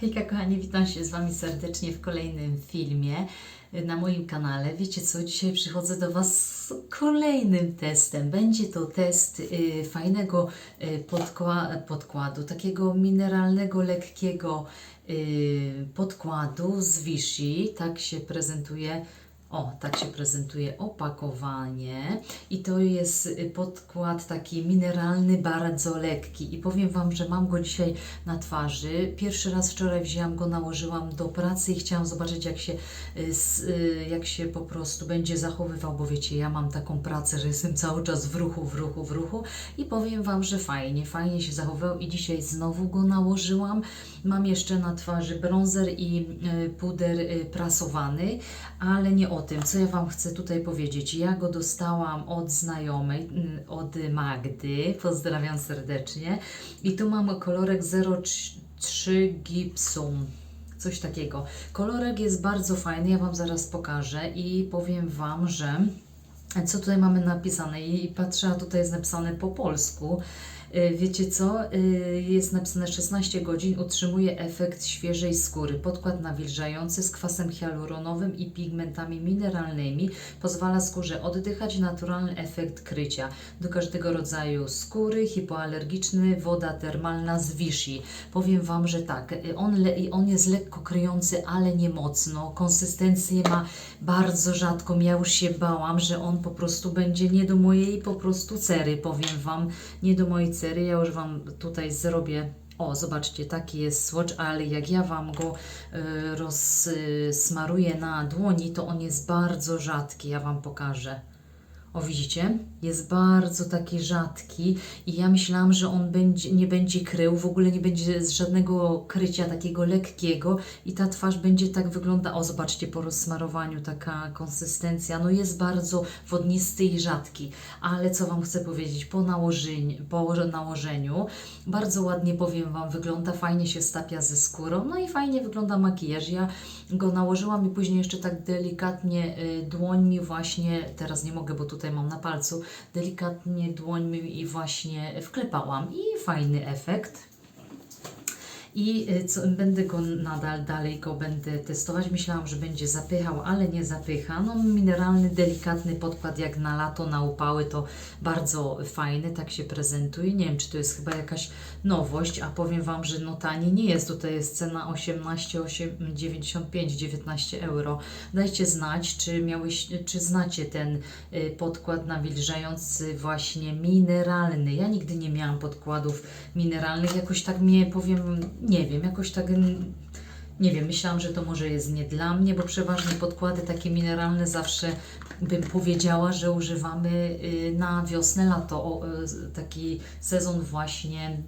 Hejka kochani, witam się z Wami serdecznie w kolejnym filmie na moim kanale. Wiecie co, dzisiaj przychodzę do Was z kolejnym testem. Będzie to test y, fajnego y, podkła- podkładu, takiego mineralnego, lekkiego y, podkładu z Vichy. Tak się prezentuje o, tak się prezentuje opakowanie i to jest y, podkład taki mineralny, bardzo lekki i powiem Wam, że mam go dzisiaj na twarzy. Pierwszy raz wczoraj wzięłam go, nałożyłam do pracy i chciałam zobaczyć jak się, y, y, jak się po prostu będzie zachowywał, bo wiecie, ja mam taką pracę, że jestem cały czas w ruchu, w ruchu, w ruchu i powiem Wam, że fajnie, fajnie się zachowywał i dzisiaj znowu go nałożyłam. Mam jeszcze na twarzy bronzer i puder prasowany, ale nie o tym, co ja Wam chcę tutaj powiedzieć. Ja go dostałam od znajomej, y, od Magdy, pozdrawiam serdecznie i tu mam kolorek 03 Gibsum. Coś takiego. Kolorek jest bardzo fajny, ja Wam zaraz pokażę i powiem Wam, że co tutaj mamy napisane i patrzę, a tutaj jest napisane po polsku. Y, Wiecie co? Y, Jest napisane 16 godzin, utrzymuje efekt świeżej skóry. Podkład nawilżający z kwasem hialuronowym i pigmentami mineralnymi pozwala skórze oddychać naturalny efekt krycia. Do każdego rodzaju skóry, hipoalergiczny, woda termalna z Vichy. Powiem Wam, że tak, y, on, le, on jest lekko kryjący, ale nie mocno. Konsystencję ma bardzo rzadką. Ja już się bałam, że on po prostu będzie nie do mojej po prostu cery, powiem Wam, nie do mojej cery. Ja już Wam tutaj zrobię. O, zobaczcie, taki jest swatch, ale jak ja Wam go y, rozsmaruję na dłoni, to on jest bardzo rzadki. Ja Wam pokażę. O, widzicie? Jest bardzo taki rzadki i ja myślałam, że on będzie, nie będzie krył, w ogóle nie będzie z żadnego krycia takiego lekkiego i ta twarz będzie tak wygląda. O, zobaczcie, po rozsmarowaniu taka konsystencja. No jest bardzo wodnisty i rzadki, ale co Wam chcę powiedzieć, po nałożeniu, po nałożeniu bardzo ładnie powiem Wam, wygląda, fajnie się stapia ze skórą, no i fajnie wygląda makijaż. Ja go nałożyłam i później jeszcze tak delikatnie y, dłońmi właśnie, teraz nie mogę, bo tutaj mam na palcu, delikatnie dłońmi i właśnie wklepałam i fajny efekt. I y, co, będę go nadal, dalej go będę testować. Myślałam, że będzie zapychał, ale nie zapycha. No mineralny, delikatny podkład jak na lato, na upały to bardzo fajny, tak się prezentuje. Nie wiem, czy to jest chyba jakaś nowość, a powiem Wam, że no tanie nie jest. Tutaj jest cena 18, 8, 95, 19 euro. Dajcie znać, czy, miałeś, czy znacie ten y, podkład nawilżający właśnie mineralny. Ja nigdy nie miałam podkładów mineralnych, jakoś tak mnie powiem, nie wiem, jakoś tak nie wiem, myślałam, że to może jest nie dla mnie, bo przeważnie podkłady takie mineralne zawsze bym powiedziała, że używamy y, na wiosnę, lato, y, taki sezon właśnie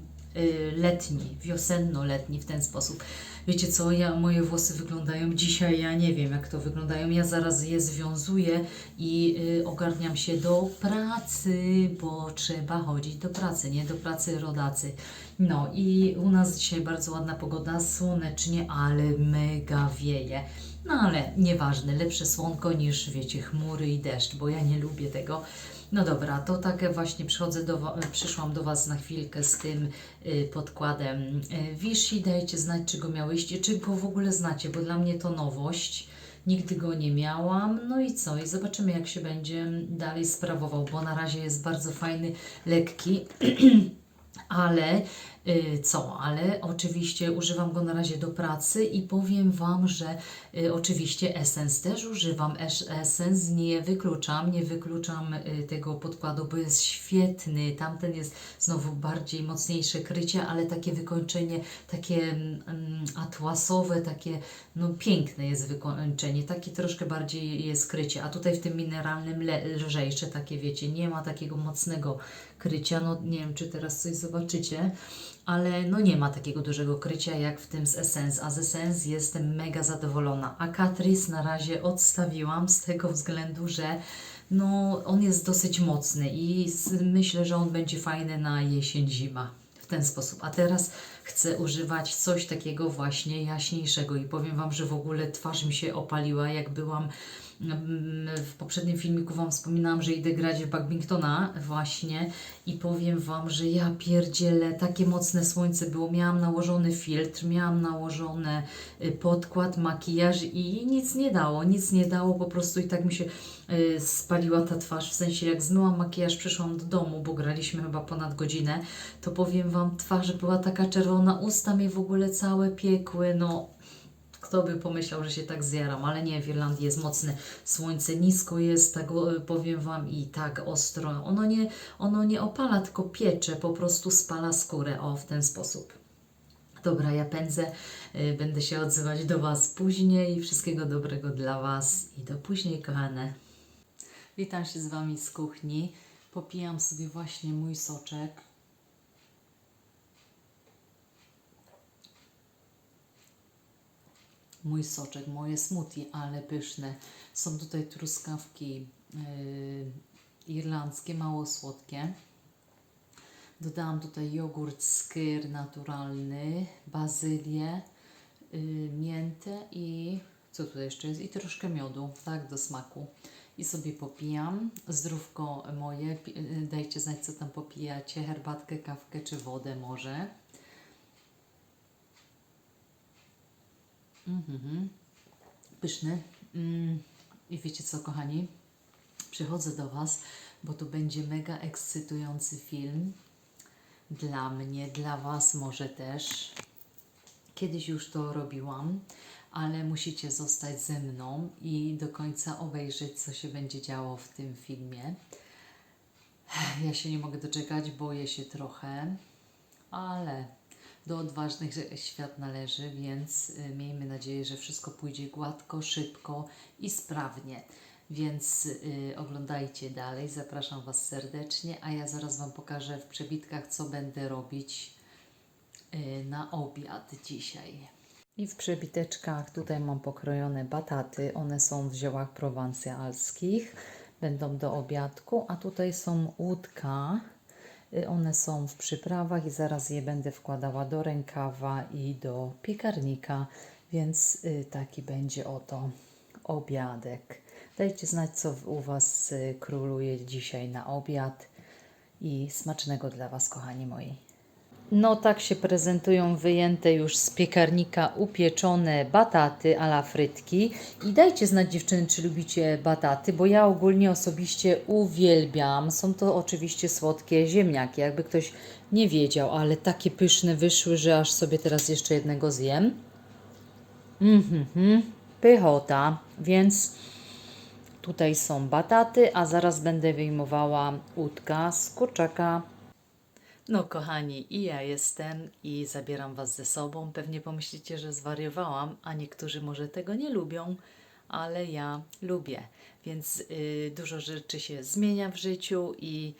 letni, wiosenno-letni w ten sposób. Wiecie co, ja, moje włosy wyglądają dzisiaj, ja nie wiem jak to wyglądają, ja zaraz je związuję i y, ogarniam się do pracy, bo trzeba chodzić do pracy, nie do pracy rodacy. No i u nas dzisiaj bardzo ładna pogoda, słonecznie, ale mega wieje. No ale nieważne, lepsze słonko niż wiecie chmury i deszcz, bo ja nie lubię tego. No dobra, to tak właśnie przychodzę do, przyszłam do Was na chwilkę z tym y, podkładem y, Vichy. Dajcie znać, czy go miałyście, czy go w ogóle znacie, bo dla mnie to nowość. Nigdy go nie miałam. No i co? I zobaczymy, jak się będzie dalej sprawował, bo na razie jest bardzo fajny, lekki. Ale co? Ale oczywiście używam go na razie do pracy i powiem Wam, że y, oczywiście Essence też używam. Es- Essence nie wykluczam, nie wykluczam y, tego podkładu, bo jest świetny. Tamten jest znowu bardziej mocniejsze krycie, ale takie wykończenie, takie mm, atłasowe, takie no piękne jest wykończenie, takie troszkę bardziej jest krycie, a tutaj w tym mineralnym le- lżejsze, takie wiecie, nie ma takiego mocnego krycia, no nie wiem, czy teraz coś zobaczycie, ale no nie ma takiego dużego krycia jak w tym z Essence, a z Essence jestem mega zadowolona, a Catrice na razie odstawiłam z tego względu, że no on jest dosyć mocny i myślę, że on będzie fajny na jesień, zima w ten sposób. A teraz chcę używać coś takiego właśnie jaśniejszego i powiem Wam, że w ogóle twarz mi się opaliła, jak byłam W poprzednim filmiku Wam wspominałam, że idę grać w badmintona właśnie i powiem Wam, że ja pierdzielę, takie mocne słońce było. Miałam nałożony filtr, miałam nałożony y, podkład, makijaż i nic nie dało, nic nie dało, po prostu i tak mi się y, spaliła ta twarz, w sensie jak zmyłam makijaż, przyszłam do domu, bo graliśmy chyba ponad godzinę, to powiem Wam, twarz była taka czerwona, usta mnie w ogóle całe piekły, no kto by pomyślał, że się tak zjaram, ale nie, w Irlandii jest mocne słońce, nisko jest, tak powiem Wam i tak ostro. Ono nie, ono nie opala, tylko piecze, po prostu spala skórę, o, w ten sposób. Dobra, ja pędzę, y, będę się odzywać do Was później. Wszystkiego dobrego dla Was i do później, kochane. Witam się z Wami z kuchni. Popijam sobie właśnie mój soczek. Mój soczek, moje smoothie, ale pyszne. Są tutaj truskawki yy, irlandzkie, mało słodkie. Dodałam tutaj jogurt skyr naturalny, bazylię, yy, miętę i co tutaj jeszcze jest? I troszkę miodu, tak, do smaku. I sobie popijam. Zdrówko moje, yy, dajcie znać, co tam popijacie, herbatkę, kawkę czy wodę może. Mhm. Pyszny. Mm. I wiecie co, kochani? Przychodzę do Was, bo to będzie mega ekscytujący film. Dla mnie, dla Was może też. Kiedyś już to robiłam, ale musicie zostać ze mną i do końca obejrzeć, co się będzie działo w tym filmie. Ja się nie mogę doczekać, boję się trochę, ale do odważnych świat należy, więc y, miejmy nadzieję, że wszystko pójdzie gładko, szybko i sprawnie. Więc y, oglądajcie dalej, zapraszam Was serdecznie, a ja zaraz Wam pokażę w przebitkach, co będę robić y, na obiad dzisiaj. I w przebiteczkach tutaj mam pokrojone bataty. One są w ziołach prowansjalskich. Będą do obiadku, a tutaj są łódka. Y, One są w przyprawach i zaraz je będę wkładała do rękawa i do piekarnika, więc y, taki będzie oto obiadek. Dajcie znać, co u Was y, króluje dzisiaj na obiad i smacznego dla Was, kochani moi. No tak się prezentują wyjęte już z piekarnika upieczone bataty a la frytki. I dajcie znać dziewczyny, czy lubicie bataty, bo ja ogólnie osobiście uwielbiam. Są to oczywiście słodkie ziemniaki, jakby ktoś nie wiedział, ale takie pyszne wyszły, że aż sobie teraz jeszcze jednego zjem. Mhm, pychota, więc tutaj są bataty, a zaraz będę wyjmowała łódka z kurczaka. No, kochani, i ja jestem i zabieram Was ze sobą. Pewnie pomyślicie, że zwariowałam, a niektórzy może tego nie lubią, ale ja lubię. Więc y, dużo rzeczy się zmienia w życiu i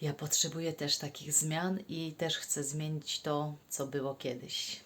ja potrzebuję też takich zmian i też chcę zmienić to, co było kiedyś.